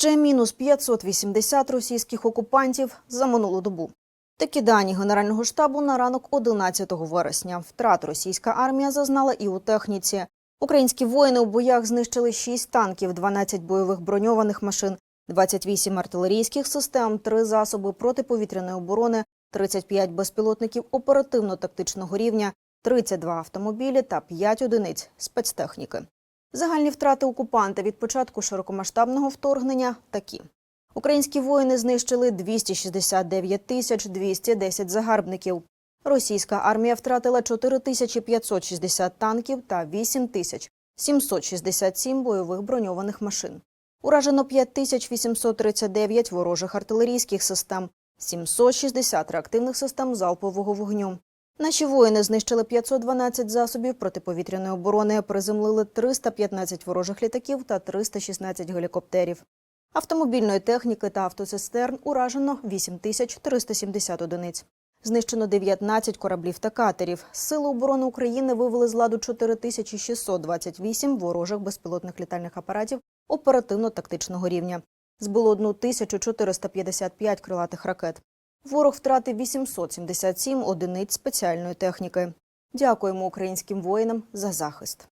Ще мінус 580 російських окупантів за минулу добу. Такі дані Генерального штабу на ранок 11 вересня. Втрат російська армія зазнала і у техніці. Українські воїни у боях знищили 6 танків, 12 бойових броньованих машин, 28 артилерійських систем, 3 засоби протиповітряної оборони, 35 безпілотників оперативно-тактичного рівня, 32 автомобілі та 5 одиниць спецтехніки. Загальні втрати окупанта від початку широкомасштабного вторгнення такі. Українські воїни знищили 269 тисяч 210 загарбників. Російська армія втратила 4560 танків та 8 тисяч 767 бойових броньованих машин. Уражено 5839 ворожих артилерійських систем, 760 реактивних систем залпового вогню. Наші воїни знищили 512 засобів протиповітряної оборони, приземлили 315 ворожих літаків та 316 гелікоптерів. Автомобільної техніки та автоцистерн уражено 8370 одиниць. Знищено 19 кораблів та катерів. Сили оборони України вивели з ладу 4628 ворожих безпілотних літальних апаратів оперативно-тактичного рівня. Збило 1455 крилатих ракет. Ворог втратив 877 одиниць спеціальної техніки. Дякуємо українським воїнам за захист.